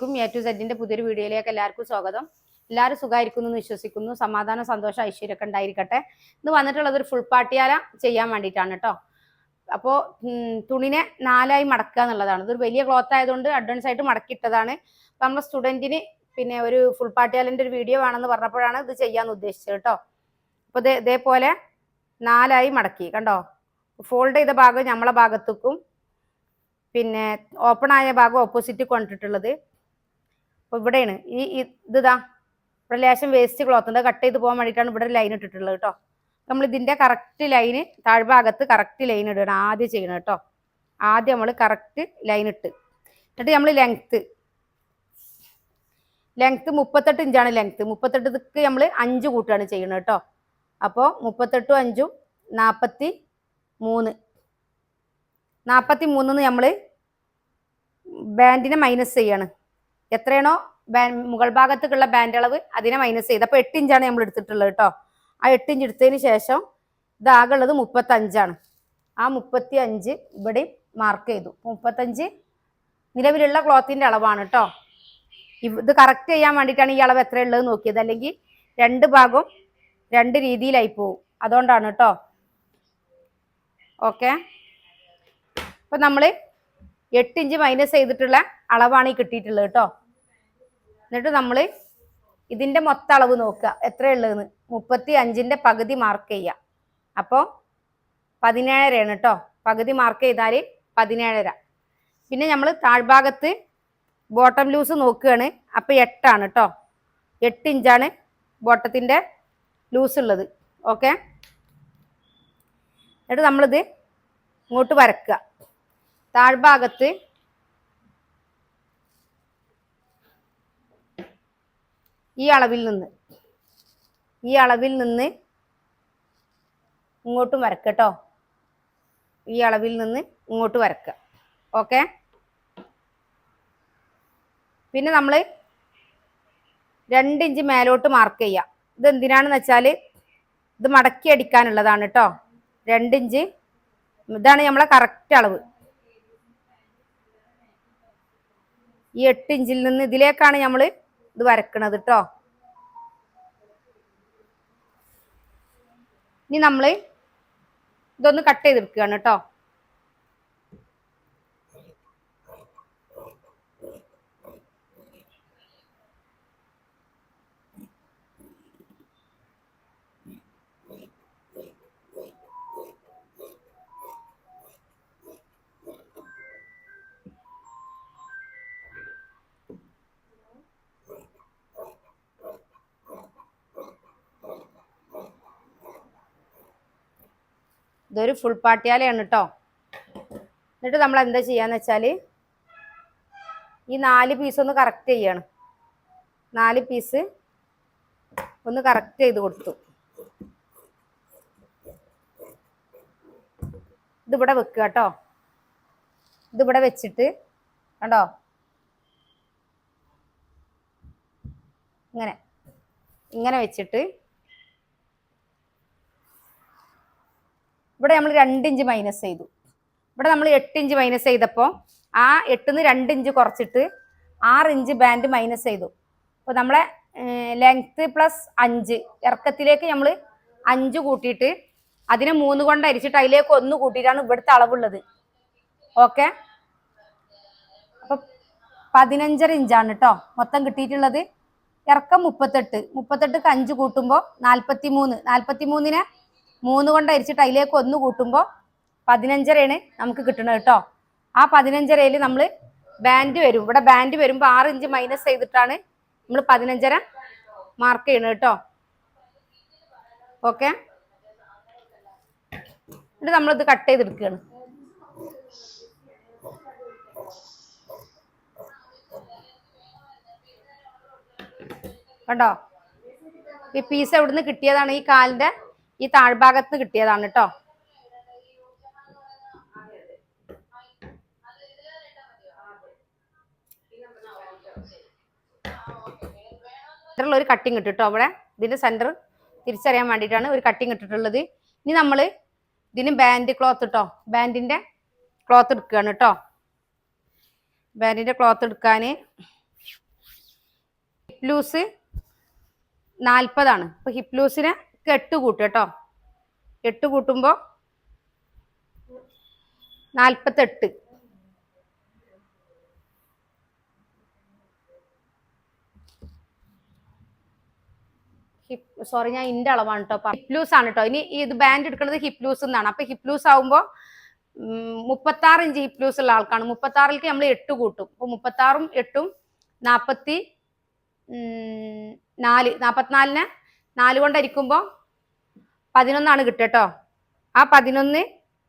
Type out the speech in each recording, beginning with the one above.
ക്കും A to സെഡിന്റെ പുതിയൊരു വീഡിയോയിലേക്ക് എല്ലാവർക്കും സ്വാഗതം. എല്ലാവരും സുഖമായിരിക്കുന്നു എന്ന് വിശ്വസിക്കുന്നു. സമാധാനം സന്തോഷം ഐശ്വര്യമൊക്കെ ഉണ്ടായിരിക്കട്ടെ. ഇന്ന് വന്നിട്ടുള്ളത് ഒരു ഫുൾ പാട്ടിയാല ചെയ്യാൻ വേണ്ടിയിട്ടാണ് കേട്ടോ അപ്പോൾ തുണിനെ നാലായി മടക്കുക എന്നുള്ളതാണ്. ഇതൊരു വലിയ ക്ലോത്ത് ആയതുകൊണ്ട് അഡ്വാൻസ് ആയിട്ട് മടക്കിയിട്ടതാണ്. അപ്പം നമ്മുടെ സ്റ്റുഡന്റിന് പിന്നെ ഒരു ഫുൾ പാട്ടിയാലിന്റെ ഒരു വീഡിയോ വേണമെന്ന് പറഞ്ഞപ്പോഴാണ് ഇത് ചെയ്യാമെന്ന് ഉദ്ദേശിച്ചത് കേട്ടോ അപ്പോൾ ഇത് ഇതേപോലെ നാലായി മടക്കി കണ്ടോ? ഫോൾഡ് ചെയ്ത ഭാഗം നമ്മളെ ഭാഗത്തേക്കും പിന്നെ ഓപ്പൺ ആയ ഭാഗം ഓപ്പോസിറ്റ് കൊണ്ടിട്ടുള്ളത്. അപ്പോൾ ഇവിടെയാണ്. ഈ ഇത് ഇവിടെ ലേശം വേസ്റ്റ് ക്ലോത്ത് ഉണ്ട് കട്ട് ചെയ്ത് പോകാൻ വേണ്ടിയിട്ടാണ് ഇവിടെ ലൈൻ ഇട്ടിട്ടുള്ളത് കേട്ടോ നമ്മൾ ഇതിന്റെ കറക്റ്റ് ലൈന് താഴ്ഭാഗത്ത് കറക്റ്റ് ലൈൻ ഇടണം ആദ്യം ചെയ്യണം കേട്ടോ ആദ്യം നമ്മൾ കറക്റ്റ് ലൈൻ ഇട്ട്. എന്നിട്ട് നമ്മൾ ലെങ്ത്ത് ലെങ്ത്ത് മുപ്പത്തെട്ട് ഇഞ്ചാണ് ലെങ്ത്ത് മുപ്പത്തെട്ട് നമ്മൾ അഞ്ച് കൂട്ടാണ് ചെയ്യണം കേട്ടോ അപ്പോൾ മുപ്പത്തെട്ടും അഞ്ചും നാൽപ്പത്തി മൂന്ന് നാൽപ്പത്തി മൂന്നിന്ന് നമ്മൾ ബാൻഡിനെ മൈനസ് ചെയ്യാണ്. എത്രയാണോ മുകൾ ഭാഗത്തേക്കുള്ള ബാൻഡ് അളവ് അതിനെ മൈനസ് ചെയ്ത്. അപ്പോൾ എട്ട് ഇഞ്ചാണ് നമ്മൾ എടുത്തിട്ടുള്ളത് കേട്ടോ. ആ എട്ട് ഇഞ്ച് എടുത്തതിന് ശേഷം ഇതാകെ ഉള്ളത് മുപ്പത്തഞ്ചാണ് ആ മുപ്പത്തി അഞ്ച് ഇവിടെ മാർക്ക് ചെയ്തു മുപ്പത്തഞ്ച് നിലവിലുള്ള ക്ലോത്തിന്റെ അളവാണ് കേട്ടോ. ഇത് കറക്റ്റ് ചെയ്യാൻ വേണ്ടിയിട്ടാണ് ഈ അളവ് എത്രയുള്ളത് നോക്കിയത്. അല്ലെങ്കിൽ രണ്ട് ഭാഗവും രണ്ട് രീതിയിലായി പോവും. അതുകൊണ്ടാണ് കേട്ടോ. ഓക്കെ അപ്പൊ നമ്മൾ എട്ട് ഇഞ്ച് മൈനസ് ചെയ്തിട്ടുള്ള അളവാണ് ഈ കിട്ടിയിട്ടുള്ളത് കേട്ടോ. എന്നിട്ട് നമ്മൾ ഇതിന്റെ മൊത്ത അളവ് നോക്കുക. എത്രയുള്ളതെന്ന് മുപ്പത്തി അഞ്ചിന്റെ പകുതി മാർക്ക് ചെയ്യുക. അപ്പോൾ പതിനേഴരയാണ് കേട്ടോ പകുതി മാർക്ക് ചെയ്താൽ പതിനേഴര. പിന്നെ നമ്മൾ താഴ്ഭാഗത്ത് ബോട്ടം ലൂസ് നോക്കുകയാണ്. അപ്പോൾ എട്ടാണ് കേട്ടോ എട്ട് ഇഞ്ചാണ് ബോട്ടത്തിന്റെ ലൂസ് ഉള്ളത്. ഓക്കെ എന്നിട്ട് നമ്മളിത് ഇങ്ങോട്ട് വരക്കുക. താഴ്ഭാഗത്ത് ഈ അളവിൽ നിന്ന്. ഈ അളവിൽ നിന്ന് ഇങ്ങോട്ടും വരക്കട്ടോ ഈ അളവിൽ നിന്ന് ഇങ്ങോട്ട് വരക്കുക ഓക്കെ? പിന്നെ നമ്മൾ രണ്ട് ഇഞ്ച് മേലോട്ട് മാർക്ക് ചെയ്യുക ഇത് എന്തിനാണെന്ന് വെച്ചാൽ ഇത് മടക്കി അടിക്കാനുള്ളതാണ് കേട്ടോ രണ്ട് ഇഞ്ച്. ഇതാണ് നമ്മളെ കറക്റ്റ് അളവ്. ഈ എട്ട് ഇഞ്ചിൽ നിന്ന് ഇതിലേക്കാണ് നമ്മൾ ഇത് വരക്കണത് കേട്ടോ ഇനി നമ്മൾ ഇതൊന്ന് കട്ട് ചെയ്തെടുക്കുകയാണ് കേട്ടോ ഇതൊരു ഫുൾ പാട്ടിയാലയാണ് കേട്ടോ എന്നിട്ട് നമ്മൾ എന്താ ചെയ്യാന്ന് വെച്ചാൽ ഈ നാല് പീസ് ഒന്ന് കറക്റ്റ് ചെയ്യാണ്. നാല് പീസ് ഒന്ന് കറക്റ്റ് ചെയ്ത് കൊടുത്തു. ഇതിവിടെ വെക്കുക കേട്ടോ ഇതിവിടെ വെച്ചിട്ട് കണ്ടോ? ഇങ്ങനെ. ഇങ്ങനെ വെച്ചിട്ട് ഇവിടെ നമ്മൾ രണ്ട് ഇഞ്ച് മൈനസ് ചെയ്തു. ഇവിടെ നമ്മൾ എട്ട് ഇഞ്ച് മൈനസ് ചെയ്തപ്പോൾ ആ എട്ടിന്ന് രണ്ട് ഇഞ്ച് കുറച്ചിട്ട് ആറ് ഇഞ്ച് ബാൻഡ് മൈനസ് ചെയ്തു. അപ്പോൾ നമ്മളെ ലെങ്ത്ത് പ്ലസ് അഞ്ച് ഇറക്കത്തിലേക്ക് നമ്മൾ അഞ്ച് കൂട്ടിയിട്ട് അതിനെ മൂന്ന് കൊണ്ട് അരിച്ചിട്ട് അതിലേക്ക് ഒന്ന് കൂട്ടിയിട്ടാണ് ഇവിടുത്തെ അളവുള്ളത്. ഓക്കെ അപ്പം പതിനഞ്ചര ഇഞ്ചാണ് കേട്ടോ മൊത്തം കിട്ടിയിട്ടുള്ളത്. ഇറക്കം മുപ്പത്തെട്ട്. മുപ്പത്തെട്ട് അഞ്ച് കൂട്ടുമ്പോൾ നാൽപ്പത്തി മൂന്ന് നാൽപ്പത്തി മൂന്നിനെ മൂന്ന് കൊണ്ട് അരിച്ചിട്ട് അതിലേക്ക് ഒന്ന് കൂട്ടുമ്പോൾ പതിനഞ്ചരയാണ് നമുക്ക് കിട്ടണത് കേട്ടോ. ആ പതിനഞ്ചരയിൽ നമ്മൾ ബാൻഡ് വരും. ഇവിടെ ബാൻഡ് വരുമ്പോൾ ആറ് ഇഞ്ച് മൈനസ് ചെയ്തിട്ടാണ് നമ്മൾ പതിനഞ്ചര മാർക്ക് ചെയ്യണത് കേട്ടോ. ഓക്കെ എന്നിട്ട് നമ്മളിത് കട്ട് ചെയ്തെടുക്കുകയാണ് കണ്ടോ? ഈ പീസ് എവിടുന്ന് കിട്ടിയതാണ്? ഈ കാലിന്റെ ഈ താഴ്ഭാഗത്ത് കിട്ടിയതാണ് കേട്ടോ ഒരു കട്ടിങ് ഇട്ടു കേട്ടോ അവിടെ? ഇതിന്റെ സെന്റർ തിരിച്ചറിയാൻ വേണ്ടിയിട്ടാണ് ഒരു കട്ടിങ് ഇട്ടിട്ടുള്ളത്. ഇനി നമ്മൾ ഇതിന് ബാൻഡ് ക്ലോത്ത് ഇട്ടോ ബാൻഡിന്റെ ക്ലോത്ത് എടുക്കുകയാണ് കേട്ടോ ബാൻഡിന്റെ ക്ലോത്ത് എടുക്കാൻ ഹിപ് ലൂസ് നാൽപ്പതാണ്. ഇപ്പൊ ഹിപ് ലൂസിന് എട്ട് കൂട്ടും കേട്ടോ എട്ട് കൂട്ടുമ്പോൾ നാൽപ്പത്തെട്ട് ഹിപ് സോറി ഞാൻ ഇന്റെ അളവാണ് കേട്ടോ ഹിപ് ലൂസ് ആണ് കേട്ടോ ഇനി ഇത് ബാൻഡ് എടുക്കുന്നത് ഹിപ് ലൂസ് എന്നാണ് അപ്പൊ ഹിപ് ലൂസ് ആവുമ്പോൾ മുപ്പത്തി ആറ് ഇഞ്ച് ഹിപ് ലൂസ് ഉള്ള ആൾക്കാണ്. മുപ്പത്തി ആറിലേക്ക് നമ്മൾ എട്ട് കൂട്ടും. അപ്പൊ മുപ്പത്തി ആറും എട്ടും നാപ്പത്തി നാല്. നാപ്പത്തിനാലിന് നാല് കൊണ്ടരിക്കുമ്പോൾ പതിനൊന്നാണ് കിട്ടുക കേട്ടോ ആ പതിനൊന്ന്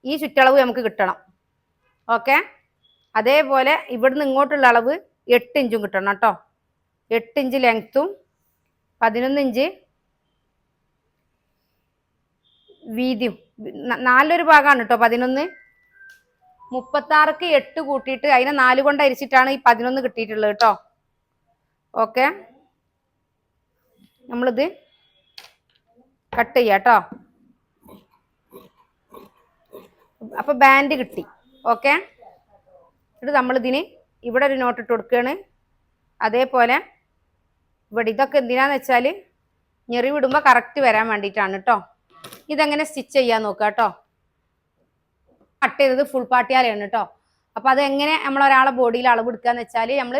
ഈ ചുറ്റളവ് നമുക്ക് കിട്ടണം. ഓക്കെ അതേപോലെ ഇവിടുന്ന് ഇങ്ങോട്ടുള്ള അളവ് എട്ട് ഇഞ്ചും കിട്ടണം കേട്ടോ എട്ട് ഇഞ്ച് ലെങ്ത്തും പതിനൊന്ന് ഇഞ്ച് വീതിയും. നാലൊരു ഭാഗമാണ് കേട്ടോ പതിനൊന്ന്. മുപ്പത്താറക്ക് എട്ട് കൂട്ടിയിട്ട് അതിനെ നാല് കൊണ്ട് അരിച്ചിട്ടാണ് ഈ പതിനൊന്ന് കിട്ടിയിട്ടുള്ളത് കേട്ടോ ഓക്കെ നമ്മളിത് കട്ട് ചെയ്യാം കേട്ടോ. അപ്പൊ ബാൻഡ് കിട്ടി. ഓക്കെ എന്നിട്ട് നമ്മളിതിന് ഇവിടെ ഒരു നോട്ട് ഇട്ട് കൊടുക്കുകയാണ്. അതേപോലെ ഇവിടെ ഇതൊക്കെ എന്തിനാന്ന് വെച്ചാൽ ഞെറി വിടുമ്പോൾ കറക്റ്റ് വരാൻ വേണ്ടിയിട്ടാണ് കേട്ടോ ഇതെങ്ങനെ സ്റ്റിച്ച് ചെയ്യാൻ നോക്കുക കേട്ടോ കട്ട് ചെയ്തത് ഫുൾ പാട്ടിയാലാണ് കേട്ടോ അപ്പൊ എങ്ങനെ നമ്മൾ ഒരാളെ ബോഡിയിൽ അളവ് എടുക്കുക എന്ന് വെച്ചാൽ നമ്മൾ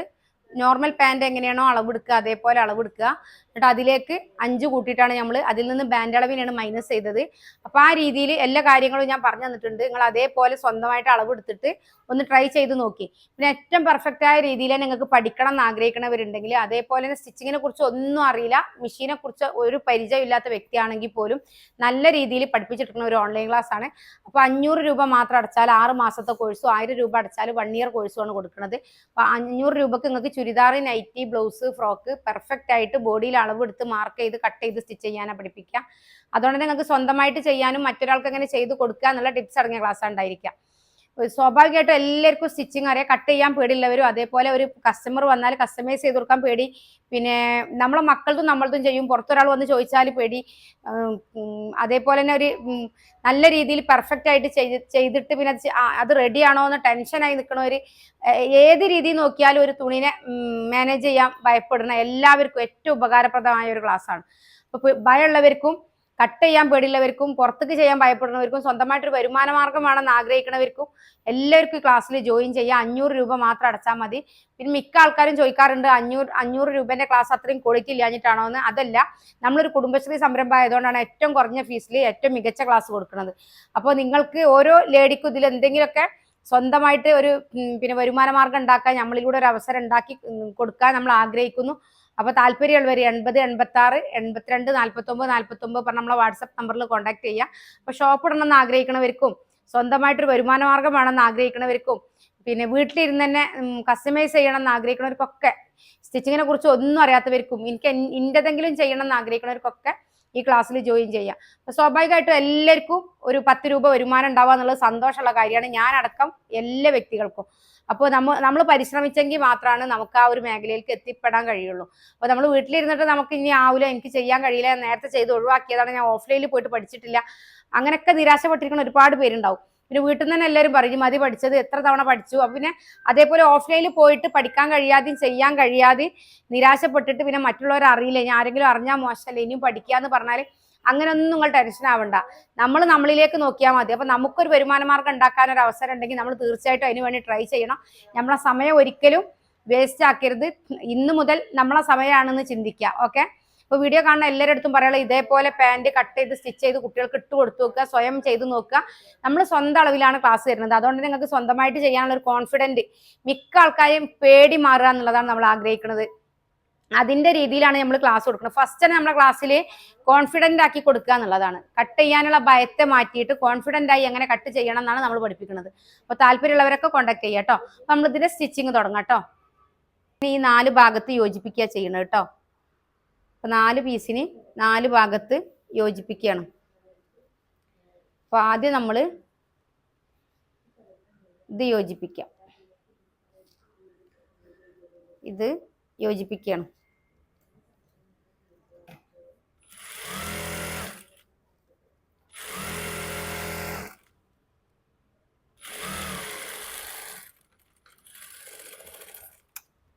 നോർമൽ പാന്റ് എങ്ങനെയാണോ അളവ് എടുക്കുക അതേപോലെ അളവ് എടുക്കുക. എന്നിട്ട് അതിലേക്ക് അഞ്ച് കൂട്ടിയിട്ടാണ് നമ്മൾ അതിൽ നിന്ന് ബാൻഡ് അളവിനാണ് മൈനസ് ചെയ്തത്. അപ്പൊ ആ രീതിയിൽ എല്ലാ കാര്യങ്ങളും ഞാൻ പറഞ്ഞു തന്നിട്ടുണ്ട്. നിങ്ങൾ അതേപോലെ സ്വന്തമായിട്ട് അളവ് എടുത്തിട്ട് ഒന്ന് ട്രൈ ചെയ്ത് നോക്കി. പിന്നെ ഏറ്റവും പെർഫെക്റ്റ് ആയ രീതിയിൽ നിങ്ങൾക്ക് പഠിക്കണം എന്ന് ആഗ്രഹിക്കണവരുണ്ടെങ്കിൽ അതേപോലെ തന്നെ സ്റ്റിച്ചിങ്ങിനെ കുറിച്ച് ഒന്നും അറിയില്ല. മെഷീനെ കുറിച്ച് ഒരു പരിചയമില്ലാത്ത വ്യക്തിയാണെങ്കിൽ പോലും നല്ല രീതിയിൽ പഠിപ്പിച്ചെടുക്കുന്ന ഒരു ഓൺലൈൻ ക്ലാസ് ആണ്. അപ്പോൾ അഞ്ഞൂറ് രൂപ മാത്രം അടച്ചാൽ ആറ് മാസത്തെ കോഴ്സും ആയിരം രൂപ അടച്ചാൽ വൺ ഇയർ കോഴ്സുമാണ് കൊടുക്കുന്നത് അപ്പൊ അഞ്ഞൂറ് രൂപക്ക് നിങ്ങൾക്ക് churidar nightie blouse frock perfect ആയിട്ട് ബോഡിയിൽ അളവ് എടുത്ത് മാർക്ക് ചെയ്ത് കട്ട് ചെയ്ത് സ്റ്റിച്ച് ചെയ്യാനാണ് പഠിപ്പിക്കുക അതുകൊണ്ട് നിങ്ങൾക്ക് സ്വന്തമായിട്ട് ചെയ്യാനും മറ്റൊരാൾക്ക് എങ്ങനെ ചെയ്ത് കൊടുക്കുക എന്നുള്ള ടിപ്സ് അടങ്ങിയ ക്ലാസ് ഉണ്ടായിരിക്കുക സ്വാഭാവികമായിട്ടും എല്ലാവർക്കും സ്റ്റിച്ചിങ് അറിയാം. കട്ട് ചെയ്യാൻ പേടിയുള്ളവരും അതേപോലെ ഒരു കസ്റ്റമർ വന്നാൽ കസ്റ്റമൈസ് ചെയ്ത് കൊടുക്കാൻ പേടി. പിന്നെ നമ്മളെ മക്കളതും നമ്മളതും ചെയ്യും. പുറത്തൊരാൾ വന്ന് ചോദിച്ചാൽ പേടി. അതേപോലെ തന്നെ ഒരു നല്ല രീതിയിൽ പെർഫെക്റ്റ് ആയിട്ട് ചെയ്ത് ചെയ്തിട്ട് പിന്നെ അത് റെഡിയാണോ എന്ന് ടെൻഷനായി നിൽക്കണവർ ഏത് രീതി നോക്കിയാലും ഒരു തുണിനെ മാനേജ് ചെയ്യാൻ ഭയപ്പെടുന്ന എല്ലാവർക്കും ഏറ്റവും ഉപകാരപ്രദമായ ഒരു ക്ലാസ്സാണ് അപ്പൊ ഭയമുള്ളവർക്കും കട്ട് ചെയ്യാൻ പേടിയുള്ളവർക്കും പുറത്തേക്ക് ചെയ്യാൻ ഭയപ്പെടുന്നവർക്കും സ്വന്തമായിട്ടൊരു വരുമാന മാർഗം വേണമെന്ന് ആഗ്രഹിക്കുന്നവർക്കും എല്ലാവർക്കും ക്ലാസ്സിൽ ജോയിൻ ചെയ്യാം അഞ്ഞൂറ് രൂപ മാത്രം അടച്ചാൽ മതി. പിന്നെ മിക്ക ആൾക്കാരും ചോദിക്കാറുണ്ട് അഞ്ഞൂറ് അഞ്ഞൂറ് രൂപേന്റെ ക്ലാസ് അത്രയും ക്വാളിറ്റി ഇല്ലാഞ്ഞിട്ടാണോ എന്ന്? അതല്ല. നമ്മളൊരു കുടുംബശ്രീ സംരംഭം ആയതുകൊണ്ടാണ് ഏറ്റവും കുറഞ്ഞ ഫീസിൽ ഏറ്റവും മികച്ച ക്ലാസ് കൊടുക്കുന്നത്. അപ്പോൾ നിങ്ങൾക്ക് ഓരോ ലേഡിക്കും ഇതിൽ എന്തെങ്കിലുമൊക്കെ സ്വന്തമായിട്ട് ഒരു പിന്നെ വരുമാന മാർഗം ഉണ്ടാക്കാൻ നമ്മളിലൂടെ ഒരു അവസരം ഉണ്ടാക്കി കൊടുക്കാൻ നമ്മൾ ആഗ്രഹിക്കുന്നു. അപ്പൊ താല്പര്യമുള്ളവർ എൺപത് എൺപത്തി ആറ് എൺപത്തിരണ്ട് നാല്പത്തി ഒമ്പത് പറഞ്ഞ നമ്മളെ വാട്സപ്പ് നമ്പറിൽ കോൺടാക്ട് ചെയ്യുക അപ്പോൾ ഷോപ്പ് ഇടണമെന്ന് ആഗ്രഹിക്കണവർക്കും സ്വന്തമായിട്ടൊരു വരുമാന മാർഗം വേണമെന്ന് ആഗ്രഹിക്കണവർക്കും പിന്നെ വീട്ടിലിരുന്ന് തന്നെ കസ്റ്റമൈസ് ചെയ്യണം എന്ന് ആഗ്രഹിക്കുന്നവർക്കൊക്കെ സ്റ്റിച്ചിങ്ങിനെ കുറിച്ച് ഒന്നും അറിയാത്തവർക്കും എനിക്ക് എൻ- ചെയ്യണമെന്ന് ആഗ്രഹിക്കുന്നവർക്കൊക്കെ ഈ ക്ലാസ്സിൽ ജോയിൻ ചെയ്യാം. അപ്പൊ സ്വാഭാവികമായിട്ടും എല്ലാവർക്കും ഒരു പത്ത് രൂപ വരുമാനം ഉണ്ടാവുക എന്നുള്ളത് സന്തോഷമുള്ള കാര്യമാണ്. ഞാനടക്കം എല്ലാ വ്യക്തികൾക്കും. അപ്പോൾ നമ്മ നമ്മൾ പരിശ്രമിച്ചെങ്കിൽ മാത്രമാണ് നമുക്ക് ആ ഒരു മേഖലയിലേക്ക് എത്തിപ്പെടാൻ കഴിയുള്ളൂ. അപ്പോൾ നമ്മൾ വീട്ടിലിരുന്നിട്ട് നമുക്ക് ഇനി ആവില്ല എനിക്ക് ചെയ്യാൻ കഴിയില്ല നേരത്തെ ചെയ്ത് ഒഴിവാക്കിയതാണ് ഞാൻ ഓഫ്ലൈനിൽ പോയിട്ട് പഠിച്ചിട്ടില്ല. അങ്ങനെയൊക്കെ നിരാശപ്പെട്ടിരിക്കുന്ന ഒരുപാട് പേരുണ്ടാവും. പിന്നെ വീട്ടിൽ നിന്ന് തന്നെ എല്ലാവരും പറയും മതി പഠിച്ചത് എത്ര തവണ പഠിച്ചു? അപ്പൊ പിന്നെ അതേപോലെ ഓഫ്ലൈനിൽ പോയിട്ട് പഠിക്കാൻ കഴിയാതെയും ചെയ്യാൻ കഴിയാതെയും നിരാശപ്പെട്ടിട്ട് പിന്നെ മറ്റുള്ളവർ അറിയില്ല. ഞാൻ ആരെങ്കിലും അറിഞ്ഞാൽ മോശമല്ല? ഇനിയും പഠിക്കുക എന്ന് പറഞ്ഞാൽ അങ്ങനെയൊന്നും നിങ്ങൾ ടെൻഷൻ ആവണ്ട. നമ്മൾ നമ്മളിലേക്ക് നോക്കിയാൽ മതി. അപ്പൊ നമുക്കൊരു വരുമാന മാർഗം ഉണ്ടാക്കാൻ ഒരു അവസരം ഉണ്ടെങ്കിൽ നമ്മൾ തീർച്ചയായിട്ടും അതിന് വേണ്ടി ട്രൈ ചെയ്യണം. നമ്മളെ സമയം ഒരിക്കലും വേസ്റ്റ് ആക്കരുത്. ഇന്ന് മുതൽ നമ്മളെ സമയമാണെന്ന് ചിന്തിക്കുക. ഓക്കെ അപ്പൊ വീഡിയോ കാണുന്ന എല്ലാവരുടെ അടുത്തും പറയാനുള്ള ഇതേപോലെ പാന്റ് കട്ട് ചെയ്ത് സ്റ്റിച്ച് ചെയ്ത് കുട്ടികൾക്ക് ഇട്ട് കൊടുത്തു നോക്കുക സ്വയം ചെയ്ത് നോക്കുക. നമ്മൾ സ്വന്തം അളവിലാണ് ക്ലാസ് തരുന്നത് അതുകൊണ്ട് നിങ്ങൾക്ക് സ്വന്തമായിട്ട് ചെയ്യാനുള്ള ഒരു കോൺഫിഡന്റ് മിക്ക ആൾക്കാരെയും പേടി മാറുക എന്നുള്ളതാണ് നമ്മൾ ആഗ്രഹിക്കുന്നത്. അതിന്റെ രീതിയിലാണ് നമ്മൾ ക്ലാസ് കൊടുക്കുന്നത്. ഫസ്റ്റ് തന്നെ നമ്മുടെ ക്ലാസ്സിൽ കോൺഫിഡന്റ് ആക്കി കൊടുക്കുക എന്നുള്ളതാണ്. കട്ട് ചെയ്യാനുള്ള ഭയത്തെ മാറ്റിയിട്ട് കോൺഫിഡന്റ് ആയി എങ്ങനെ കട്ട് ചെയ്യണം എന്നാണ് നമ്മൾ പഠിപ്പിക്കുന്നത്. അപ്പോൾ താല്പര്യമുള്ളവരൊക്കെ കോൺടാക്ട് ചെയ്യുക കേട്ടോ നമ്മൾ ഇതിന്റെ സ്റ്റിച്ചിങ് തുടങ്ങാം കേട്ടോ ഈ നാല് ഭാഗത്ത് യോജിപ്പിക്കുക ചെയ്യണം കേട്ടോ അപ്പൊ നാല് പീസിന് നാല് ഭാഗത്ത് യോജിപ്പിക്കണം അപ്പൊ ആദ്യം നമ്മൾ ഇത് യോജിപ്പിക്കാം. ഇത് യോജിപ്പിക്കണം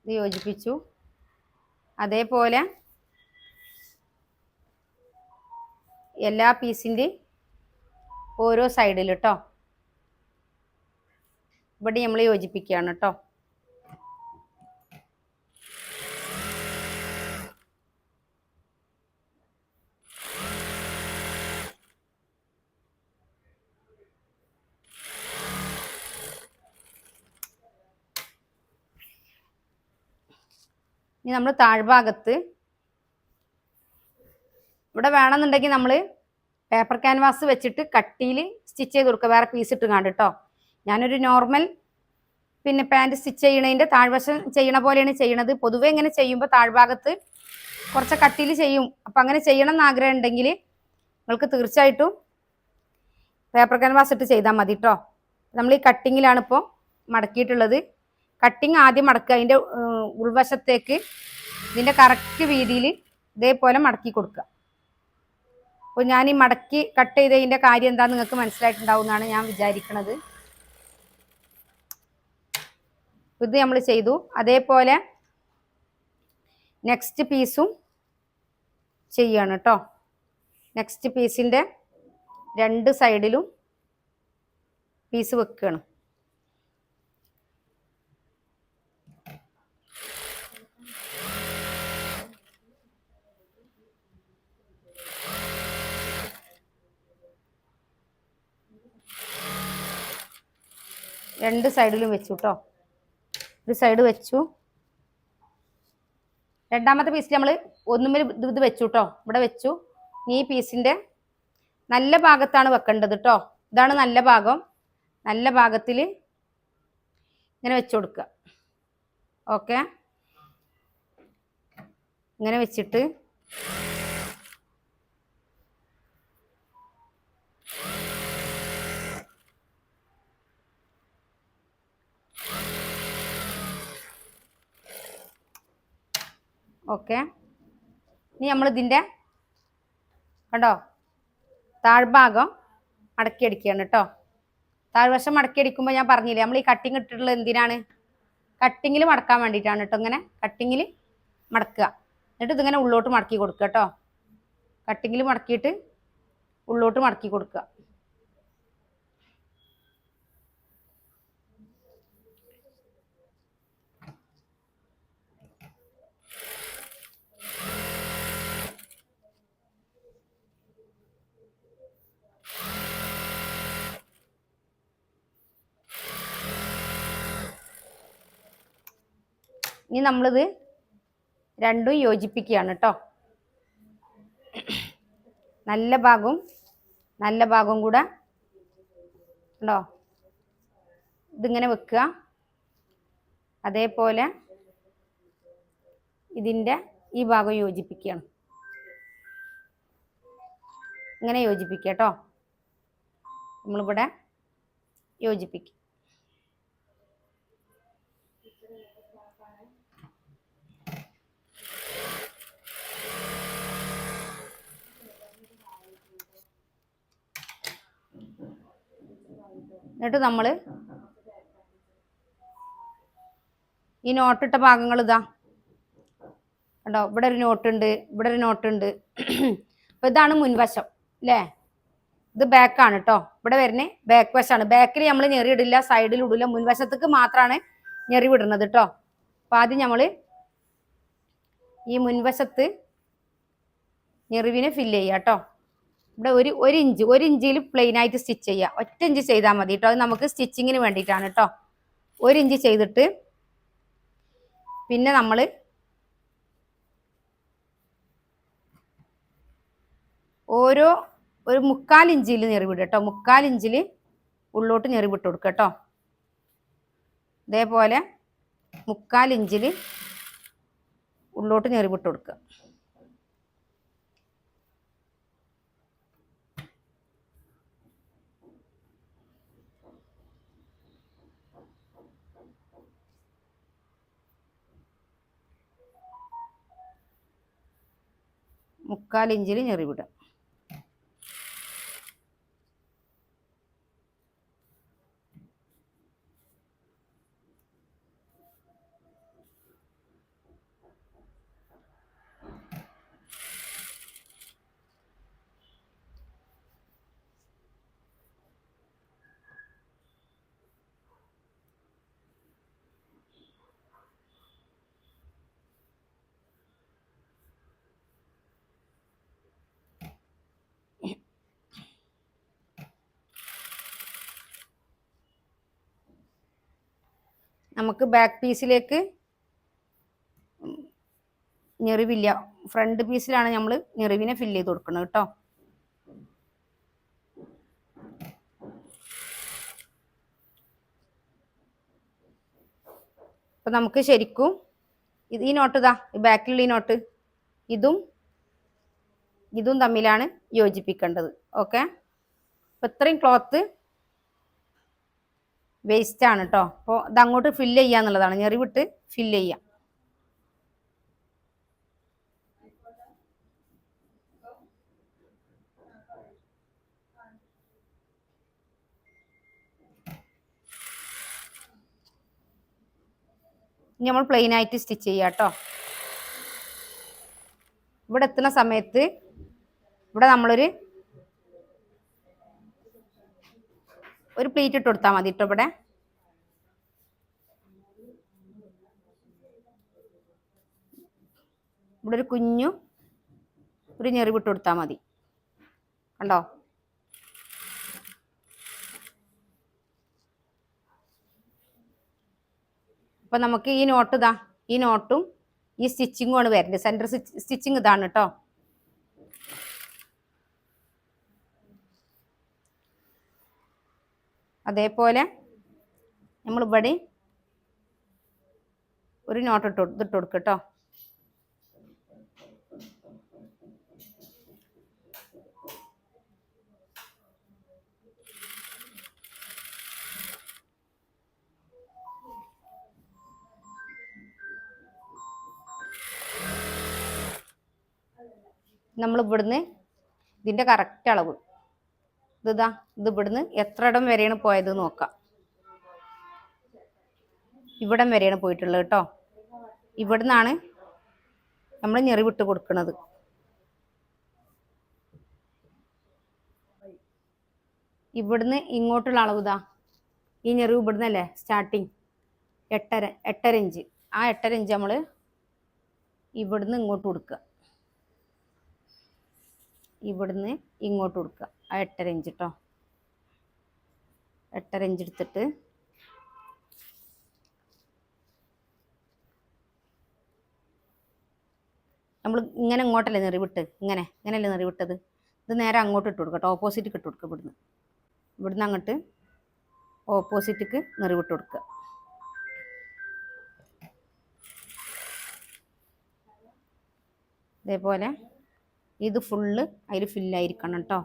ഇത് യോജിപ്പിച്ചു. അതേപോലെ എല്ലാ പീസിന്റെ ഓരോ സൈഡിൽ കേട്ടോ ഇവിടെ നമ്മൾ യോജിപ്പിക്കുകയാണ് കേട്ടോ ഇനി നമ്മൾ താഴ്ഭാഗത്ത് ഇവിടെ വേണമെന്നുണ്ടെങ്കിൽ നമ്മൾ പേപ്പർ ക്യാൻവാസ് വെച്ചിട്ട് കട്ടിയിൽ സ്റ്റിച്ച് ചെയ്ത് കൊടുക്കുക. വേറെ പീസ് ഇട്ട് കാണും കേട്ടോ ഞാനൊരു നോർമൽ പിന്നെ പാന്റ് സ്റ്റിച്ച് ചെയ്യണതിന്റെ താഴ്വശം ചെയ്യണ പോലെയാണ് ചെയ്യണത്. പൊതുവേ ഇങ്ങനെ ചെയ്യുമ്പോൾ താഴ്ഭാഗത്ത് കുറച്ച് കട്ടിയിൽ ചെയ്യും. അപ്പം അങ്ങനെ ചെയ്യണം എന്ന് ആഗ്രഹം ഉണ്ടെങ്കിൽ നിങ്ങൾക്ക് തീർച്ചയായിട്ടും പേപ്പർ ക്യാൻവാസ് ഇട്ട് ചെയ്താൽ മതി കേട്ടോ നമ്മൾ ഈ കട്ടിങ്ങിലാണ് ഇപ്പോൾ മടക്കിയിട്ടുള്ളത്. കട്ടിങ് ആദ്യം മടക്കുക. അതിന്റെ ഉൾവശത്തേക്ക് ഇതിന്റെ കറക്റ്റ് വീതിയിൽ ഇതേപോലെ മടക്കി കൊടുക്കുക. അപ്പോൾ ഞാൻ ഈ മടക്കി കട്ട് ചെയ്തതിന്റെ കാര്യം എന്താ നിങ്ങൾക്ക് മനസ്സിലായിട്ടുണ്ടാവും എന്നാണ് ഞാൻ വിചാരിക്കുന്നത് ഇത് നമ്മൾ ചെയ്തു. അതേപോലെ നെക്സ്റ്റ് പീസും ചെയ്യാണ് കേട്ടോ നെക്സ്റ്റ് പീസിന്റെ രണ്ട് സൈഡിലും പീസ് വെക്കുകയാണ് രണ്ട് സൈഡിലും വെച്ചു കേട്ടോ ഒരു സൈഡ് വെച്ചു. രണ്ടാമത്തെ പീസിൽ നമ്മൾ ഒന്നുമിൽ ഇത് ഇത് വെച്ചു കേട്ടോ ഇവിടെ വെച്ചു. ഈ പീസിന്റെ നല്ല ഭാഗത്താണ് വെക്കേണ്ടത് കേട്ടോ ഇതാണ് നല്ല ഭാഗം. നല്ല ഭാഗത്തിൽ ഇങ്ങനെ വെച്ചു കൊടുക്കുക ഓക്കെ? ഇങ്ങനെ വെച്ചിട്ട് ഓക്കെ. ഇനി നമ്മളിതിന്റെ കണ്ടോ? താഴ്ഭാഗം മടക്കിയടിക്കുകയാണ് കേട്ടോ. താഴ്വശം മടക്കിയടിക്കുമ്പോൾ ഞാൻ പറഞ്ഞില്ലേ നമ്മൾ ഈ കട്ടിങ് ഇട്ടിട്ടുള്ളത് എന്തിനാണ്? കട്ടിങ്ങിൽ മടക്കാൻ വേണ്ടിയിട്ടാണ് കേട്ടോ ഇങ്ങനെ കട്ടിങ്ങിൽ മടക്കുക. എന്നിട്ട് ഇതിങ്ങനെ ഉള്ളോട്ട് മടക്കി കൊടുക്കുക കേട്ടോ. കട്ടിങ്ങിൽ മടക്കിയിട്ട് ഉള്ളോട്ട് മടക്കി കൊടുക്കുക. ഇനി നമ്മളിത് രണ്ടും യോജിപ്പിക്കുകയാണ് കേട്ടോ. നല്ല ഭാഗവും നല്ല ഭാഗവും കൂടെ ഉണ്ടോ? ഇതിങ്ങനെ വെക്കുക. അതേപോലെ ഇതിന്റെ ഈ ഭാഗം യോജിപ്പിക്കുകയാണ്. ഇങ്ങനെ യോജിപ്പിക്കുക കേട്ടോ. നമ്മളിവിടെ യോജിപ്പിക്കും. എന്നിട്ട് നമ്മൾ ഈ നോട്ടിട്ട ഭാഗങ്ങൾ ഇതാ. കണ്ടോ? ഇവിടെ ഒരു നോട്ടുണ്ട് ഇവിടെ ഒരു നോട്ടുണ്ട്. അപ്പൊ ഇതാണ് മുൻവശം അല്ലേ ഇത് ബാക്കാണ് കേട്ടോ ഇവിടെ വരുന്നത് ബാക്ക് വശമാണ്. ബാക്കിൽ നമ്മൾ ഞെറിയിടില്ല സൈഡിൽ ഇടില്ല മുൻവശത്തേക്ക് മാത്രമാണ് ഞെറി വിടുന്നത് കേട്ടോ അപ്പൊ ആദ്യം നമ്മൾ ഈ മുൻവശത്ത് ഞെറിവിനെ ഫില്ല് ചെയ്യുക കേട്ടോ ഇവിടെ ഒരു ഒരു ഇഞ്ച് ഒരു ഇഞ്ചിൽ പ്ലെയിൻ ആയിട്ട് സ്റ്റിച്ച് ചെയ്യുക ഒറ്റ ഇഞ്ച് ചെയ്താൽ മതി കേട്ടോ അത് നമുക്ക് സ്റ്റിച്ചിങ്ങിന് വേണ്ടിയിട്ടാണ് കേട്ടോ ഒരു ഇഞ്ച് ചെയ്തിട്ട് പിന്നെ നമ്മൾ ഓരോ ഒരു മുക്കാൽ ഇഞ്ചിൽ ഞെറിവിടുക കേട്ടോ മുക്കാൽ ഇഞ്ചിൽ ഉള്ളോട്ട് ഞെറിവിട്ട് കൊടുക്കുക കേട്ടോ ഇതേപോലെ മുക്കാൽ ഇഞ്ചിൽ ഉള്ളോട്ട് ഞെറിവിട്ട് കൊടുക്കുക. മുക്കാൽ ഇഞ്ചിൽ ഞെറിവിടുക നമുക്ക് ബാക്ക് പീസിലേക്ക് ഞെറിവില്ല. ഫ്രണ്ട് പീസിലാണ് നമ്മൾ ഞെറിവിനെ ഫില്ല് ചെയ്ത് കൊടുക്കുന്നത് കേട്ടോ. അപ്പൊ നമുക്ക് ശരിക്കും ഇത് ഈ നോട്ട് ഇതാ ബാക്കിലുള്ള ഈ നോട്ട് ഇതും ഇതും തമ്മിലാണ് യോജിപ്പിക്കേണ്ടത്. ഓക്കെ അപ്പൊ ഇത്രയും ക്ലോത്ത് വേസ്റ്റ് ആണ് കേട്ടോ അപ്പോൾ ഇത് അങ്ങോട്ട് ഫില്ല് ചെയ്യാന്നുള്ളതാണ് ഞെറിവിട്ട് ഫില്ല് ചെയ്യുക ഇനി നമ്മൾ പ്ലെയിൻ ആയിട്ട് സ്റ്റിച്ച് ചെയ്യാം കേട്ടോ ഇവിടെ എത്തുന്ന സമയത്ത് ഇവിടെ നമ്മളൊരു ഒരു പ്ലേറ്റ് ഇട്ട് കൊടുത്താൽ മതി ഇട്ടോ ഇവിടെ. ഇവിടെ ഒരു കുഞ്ഞു ഒരു ഞെറിവിട്ട് കൊടുത്താൽ മതി. കണ്ടോ? അപ്പം നമുക്ക് ഈ നോട്ട് ഇതാ ഈ നോട്ടും ഈ സ്റ്റിച്ചിങ്ങുമാണ് വരുന്നത് സെന്റർ സ്റ്റിച്ചിങ് ഇതാണ് കേട്ടോ അതേപോലെ നമ്മൾ ഇവിടെ ഒരു നോട്ട് ഇട്ട് ഇതിട്ട് കൊടുക്കുക കേട്ടോ നമ്മൾ ഇവിടുന്ന് ഇതിന്റെ കറക്റ്റ് അളവ്. ഇതാ ഇത് ഇവിടുന്ന് എത്ര ഇടം വരെയാണ് പോയത് നോക്കാം. ഇവിടം വരെയാണ് പോയിട്ടുള്ളത് കേട്ടോ. ഇവിടുന്നാണ് നമ്മൾ ഞെറി വിട്ട് കൊടുക്കുന്നത് ഇവിടുന്ന് ഇങ്ങോട്ടുള്ള അളവ് ഇതാ ഈ ഞെറിവ് ഇവിടുന്നല്ലേ സ്റ്റാർട്ടിങ് എട്ടര എട്ടര ഇഞ്ച്. ആ എട്ടര ഇഞ്ച് നമ്മൾ ഇവിടുന്ന് ഇങ്ങോട്ട് കൊടുക്കുക. ഇവിടുന്ന് ഇങ്ങോട്ട് കൊടുക്കുക. ആ എട്ടര ഇഞ്ച് കേട്ടോ എട്ടര ഇഞ്ച് എടുത്തിട്ട് നമ്മൾ ഇങ്ങനെ ഇങ്ങോട്ടല്ലേ നെറിവിട്ട്? ഇങ്ങനെ ഇങ്ങനെയല്ലേ നെറിവിട്ടത്? ഇത് നേരെ അങ്ങോട്ട് ഇട്ട് കൊടുക്കുക കേട്ടോ. ഓപ്പോസിറ്റ് ഇട്ട് കൊടുക്കുക ഇവിടുന്ന്. ഇവിടുന്ന് അങ്ങോട്ട് ഓപ്പോസിറ്റിക്ക് നെറിവിട്ട് കൊടുക്കുക. ഇതേപോലെ ഇത് ഫുള്ള് അതിൽ ഫില്ലായിരിക്കണം കേട്ടോ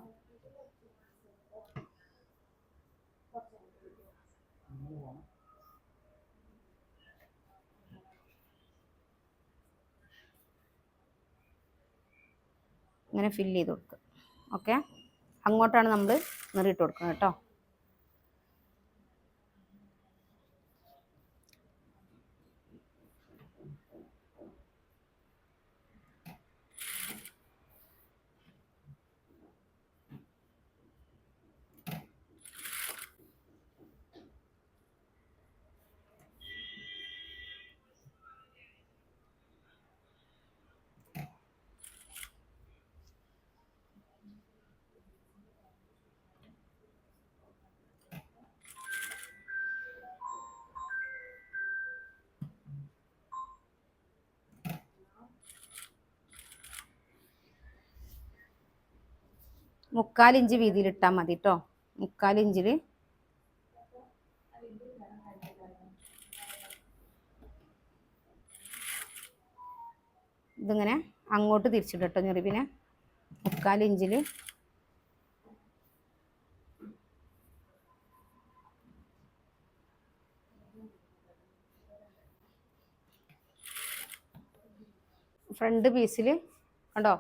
ഇങ്ങനെ ഫില്ല് ചെയ്ത് കൊടുക്കുക ഓക്കെ അങ്ങോട്ടാണ് നമ്മൾ നിറിയിട്ട് കൊടുക്കുന്നത് കേട്ടോ മുക്കാൽ ഇഞ്ച് വീതിയിൽ ഇട്ടാൽ മതി കേട്ടോ മുക്കാൽ ഇഞ്ചിൽ ഇതിങ്ങനെ അങ്ങോട്ട് തിരിച്ചിട്ട് കേട്ടോ ഞെറിവിനെ. മുക്കാൽ ഇഞ്ചിൽ ഫ്രണ്ട് പീസിൽ കണ്ടോ?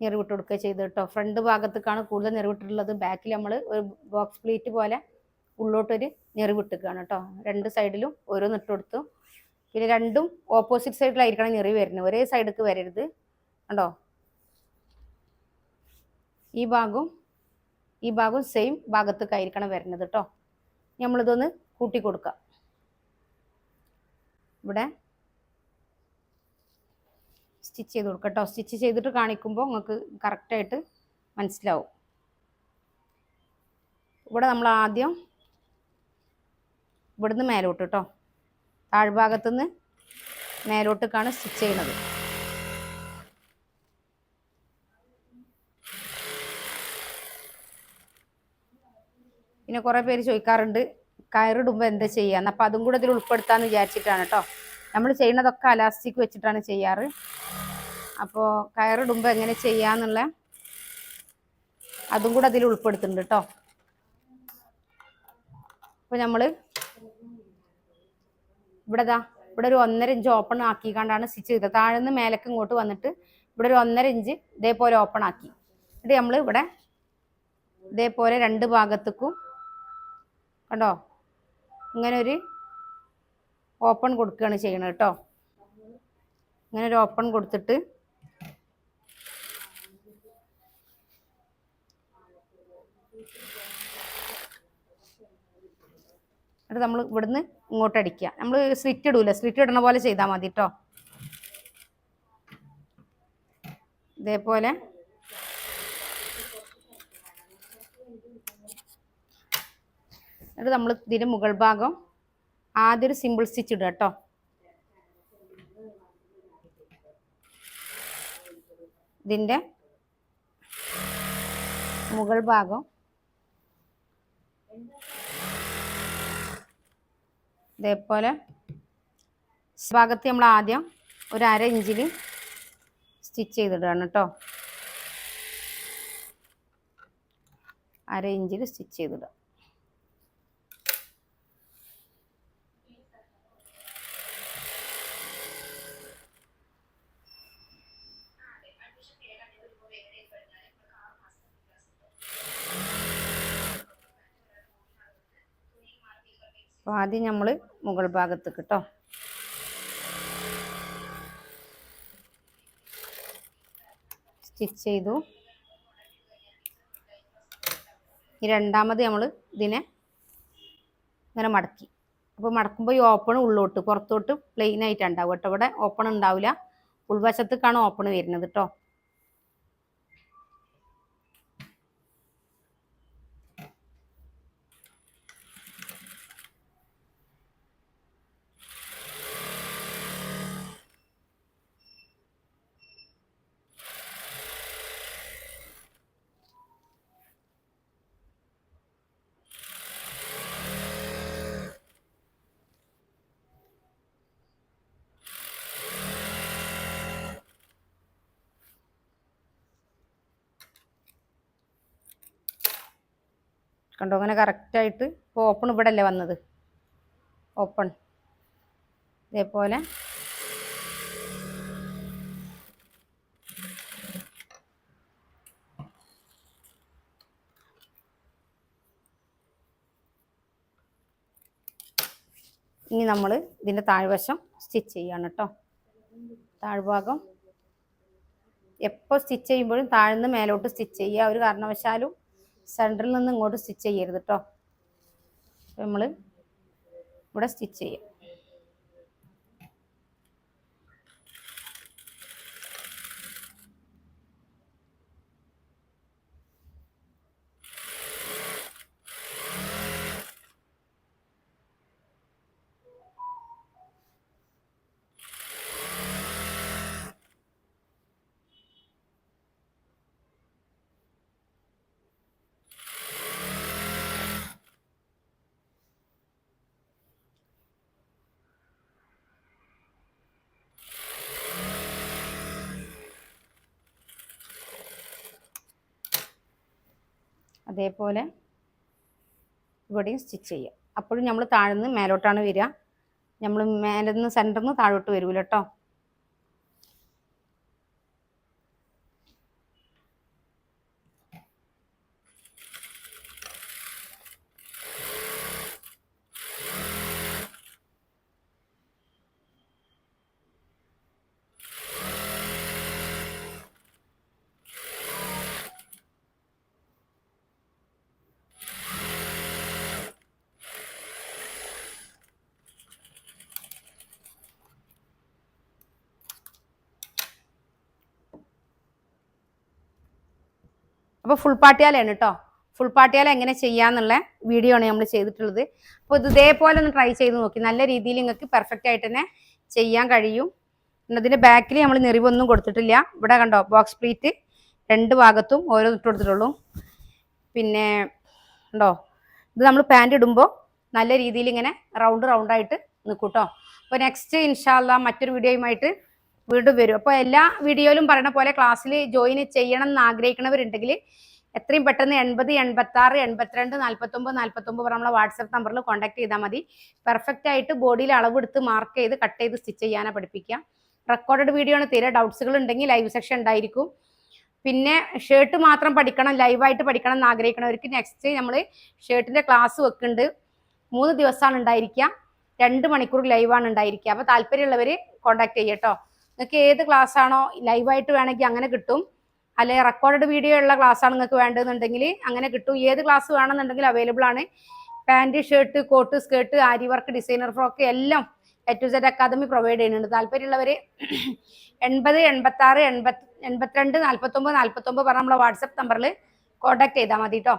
ഞെറിവിട്ട് കൊടുക്കുക ചെയ്ത് കേട്ടോ ഫ്രണ്ട് ഭാഗത്തേക്കാണ് കൂടുതൽ ഞെറിവിട്ടിട്ടുള്ളത്. ബാക്കിൽ നമ്മൾ ഒരു ബോക്സ് പ്ലേറ്റ് പോലെ ഉള്ളോട്ടൊരു ഞെറിവിട്ടിക്കുകയാണ് കേട്ടോ രണ്ട് സൈഡിലും ഓരോന്ന് ഇട്ട് കൊടുത്തു പിന്നെ രണ്ടും ഓപ്പോസിറ്റ് സൈഡിലായിരിക്കണം നിറവി വരുന്നത്. ഒരേ സൈഡിലേക്ക് വരരുത്. കണ്ടോ? ഈ ഭാഗവും ഈ ഭാഗവും സെയിം ഭാഗത്തേക്കായിരിക്കണം വരുന്നത് കേട്ടോ നമ്മളിതൊന്ന് കൂട്ടി കൊടുക്കുക ഇവിടെ സ്റ്റിച്ച് ചെയ്ത് കൊടുക്കുക കേട്ടോ. സ്റ്റിച്ച് ചെയ്തിട്ട് കാണിക്കുമ്പോൾ നിങ്ങൾക്ക് കറക്റ്റായിട്ട് മനസ്സിലാവും. ഇവിടെ നമ്മൾ ആദ്യം ഇവിടുന്ന് മേലോട്ട് കേട്ടോ. താഴ്ഭാഗത്തുനിന്ന് മേലോട്ടേക്കാണ് സ്റ്റിച്ച് ചെയ്യുന്നത്. പിന്നെ കുറേ പേര് ചോദിക്കാറുണ്ട് കയറിടുമ്പോൾ എന്താ ചെയ്യാന്ന് അപ്പം അതും കൂടെ ഇതിൽ ഉൾപ്പെടുത്താമെന്ന് വിചാരിച്ചിട്ടാണ് കേട്ടോ. നമ്മൾ ചെയ്യുന്നതൊക്കെ അലാസ്റ്റിക് വെച്ചിട്ടാണ് ചെയ്യാറ്. അപ്പോൾ കയറിടുമ്പോൾ എങ്ങനെ ചെയ്യാന്നുള്ള അതും കൂടെ അതിൽ ഉൾപ്പെടുത്തുന്നുണ്ട് കേട്ടോ അപ്പോൾ നമ്മൾ ഇവിടെ ദാ ഇവിടെ ഒരു ഒന്നര ഇഞ്ച് ഓപ്പൺ ആക്കി കണ്ടാണ് സ്റ്റിച്ച് ചെയ്തത്. താഴെ നിന്ന് മേലേക്ക് ഇങ്ങോട്ട് വന്നിട്ട് ഇവിടെ ഒരു ഒന്നര ഇഞ്ച് ഇതേപോലെ ഓപ്പൺ ആക്കി. എന്നിട്ട് നമ്മൾ ഇവിടെ ഇതേപോലെ രണ്ട് ഭാഗത്തേക്കും കണ്ടോ? ഇങ്ങനെ ഒരു ഓപ്പൺ കൊടുക്കുകയാണ് ചെയ്യണത് കേട്ടോ ഇങ്ങനെ ഒരു ഓപ്പൺ കൊടുത്തിട്ട് എന്നിട്ട് നമ്മൾ ഇവിടുന്ന് ഇങ്ങോട്ട് അടിക്കുക നമ്മൾ സ്ലിറ്റ് ഇടൂല? സ്ലിറ്റ് ഇടണ പോലെ ചെയ്താൽ മതി കേട്ടോ ഇതേപോലെ. എന്നിട്ട് നമ്മൾ ഇതിന്റെ മുകൾ ഭാഗം ആദ്യം ഒരു സിമ്പിൾ സ്റ്റിച്ച് ഇടുക കേട്ടോ ഇതിന്റെ മുകൾ ഭാഗം ഇതേപോലെ ഭാഗത്ത് നമ്മൾ ആദ്യം ഒരു അര ഇഞ്ചിൽ സ്റ്റിച്ച് ചെയ്തിടുകയാണ് കേട്ടോ. അര ഇഞ്ചിൽ സ്റ്റിച്ച് ചെയ്തിടുക. അപ്പോൾ ആദ്യം നമ്മൾ മുകൾ ഭാഗത്ത് കേട്ടോ സ്റ്റിച്ച് ചെയ്തു. ഈ രണ്ടാമത് നമ്മൾ ഇതിനെ ഇങ്ങനെ മടക്കി. അപ്പോൾ മടക്കുമ്പോൾ ഈ ഓപ്പൺ ഉള്ളോട്ട് പുറത്തോട്ട് പ്ലെയിൻ ആയിട്ടുണ്ടാവും കേട്ടോ ഇവിടെ ഓപ്പൺ ഉണ്ടാവില്ല ഉൾവശത്തേക്കാണ് ഓപ്പൺ വരുന്നത് കേട്ടോ കണ്ടോ? അങ്ങനെ കറക്റ്റായിട്ട് ഇപ്പോൾ ഓപ്പൺ ഇവിടെ അല്ലേ വന്നത്? ഓപ്പൺ ഇതേപോലെ. ഇനി നമ്മൾ ഇതിന്റെ താഴ്വശം സ്റ്റിച്ച് ചെയ്യാണ് കേട്ടോ. താഴ്ഭാഗം. എപ്പോൾ സ്റ്റിച്ച് ചെയ്യുമ്പോഴും താഴ്ന്ന് മേലോട്ട് സ്റ്റിച്ച് ചെയ്യുക. ഒരു കാരണവശാലും സെന്ററിൽ നിന്ന് ഇങ്ങോട്ട് സ്റ്റിച്ച് ചെയ്യരുത് കേട്ടോ നമ്മൾ ഇവിടെ സ്റ്റിച്ച് ചെയ്യും. അതേപോലെ ഇവിടെയും സ്റ്റിച്ച് ചെയ്യുക അപ്പോഴും നമ്മൾ താഴ്ന്ന് മേലോട്ടാണ് വരിക. നമ്മൾ മേലെ നിന്ന് സെന്ററിൽ നിന്ന് താഴോട്ട് വരുമല്ലോ കേട്ടോ അപ്പോൾ ഫുൾ പാട്ടിയാലാണ് കേട്ടോ ഫുൾ പാട്ടിയാൽ എങ്ങനെ ചെയ്യാന്നുള്ള വീഡിയോ ആണ് നമ്മൾ ചെയ്തിട്ടുള്ളത്. അപ്പോൾ ഇത് ഇതേപോലെ ഒന്ന് ട്രൈ ചെയ്ത് നോക്കി. നല്ല രീതിയിൽ നിങ്ങൾക്ക് പെർഫെക്റ്റ് ആയിട്ട് തന്നെ ചെയ്യാൻ കഴിയും. ഇതിന്റെ ബാക്കിൽ നമ്മൾ നിറിവൊന്നും കൊടുത്തിട്ടില്ല. ഇവിടെ കണ്ടോ ബോക്സ് പ്ലീറ്റ് രണ്ട് ഭാഗത്തും ഓരോ ഇട്ട് കൊടുത്തിട്ടുള്ളൂ. പിന്നെ ഉണ്ടോ ഇത് നമ്മൾ പാന്റ് ഇടുമ്പോൾ നല്ല രീതിയിൽ ഇങ്ങനെ റൗണ്ട് റൗണ്ട് ആയിട്ട് നിൽക്കും കേട്ടോ അപ്പോൾ നെക്സ്റ്റ് ഇൻഷാല്ല മറ്റൊരു വീഡിയോയുമായിട്ട് വീണ്ടും വരും അപ്പോൾ എല്ലാ വീഡിയോയിലും പറയുന്ന പോലെ ക്ലാസ്സിൽ ജോയിൻ ചെയ്യണം എന്ന് ആഗ്രഹിക്കുന്നവരുണ്ടെങ്കിൽ എത്രയും പെട്ടെന്ന് എൺപത് എൺപത്തി ആറ് എൺപത്തിരണ്ട് നാൽപ്പത്തൊമ്പത് നാൽപ്പത്തൊമ്പത് നമ്മളെ വാട്സപ്പ് നമ്പറിൽ കോൺടാക്ട് ചെയ്താൽ മതി. പെർഫെക്റ്റ് ആയിട്ട് ബോഡിയിൽ അളവ് എടുത്ത് മാർക്ക് ചെയ്ത് കട്ട് ചെയ്ത് സ്റ്റിച്ച് ചെയ്യാനാണ് പഠിപ്പിക്കുക. റെക്കോർഡഡ് വീഡിയോ ആണ് തീരെ ഡൗട്ട്സുകൾ ഉണ്ടെങ്കിൽ ലൈവ് സെക്ഷൻ ഉണ്ടായിരിക്കും. പിന്നെ ഷർട്ട് മാത്രം പഠിക്കണം ലൈവായിട്ട് പഠിക്കണം എന്ന് ആഗ്രഹിക്കണവർക്ക് നെക്സ്റ്റ് നമ്മൾ ഷർട്ടിന്റെ ക്ലാസ് വെക്കുന്നുണ്ട്. മൂന്ന് ദിവസമാണ് ഉണ്ടായിരിക്കുക. രണ്ട് മണിക്കൂർ ലൈവാണ് ഉണ്ടായിരിക്കുക. അപ്പോൾ താല്പര്യമുള്ളവർ കോൺടാക്ട് ചെയ്യട്ടോ നിങ്ങൾക്ക് ഏത് ക്ലാസ് ആണോ ലൈവായിട്ട് വേണമെങ്കിൽ അങ്ങനെ കിട്ടും. അല്ലെ റെക്കോർഡ് വീഡിയോ ഉള്ള ക്ലാസ് ആണ് നിങ്ങൾക്ക് വേണ്ടതെന്നുണ്ടെങ്കിൽ അങ്ങനെ കിട്ടും. ഏത് ക്ലാസ് വേണമെന്നുണ്ടെങ്കിൽ അവൈലബിൾ ആണ്. Pant shirt coat skirt aari work designer frock എല്ലാം A to Z academy provide ചെയ്യുന്നുണ്ട്. താല്പര്യമുള്ളവർ എൺപത് എൺപത്തി ആറ് എൺപത്തി എൺപത്തിരണ്ട് നാൽപ്പത്തൊമ്പത് നാൽപ്പത്തൊമ്പത് പറഞ്ഞ നമ്മളെ വാട്സപ്പ് നമ്പറിൽ കോൺടാക്ട് ചെയ്താൽ മതി കേട്ടോ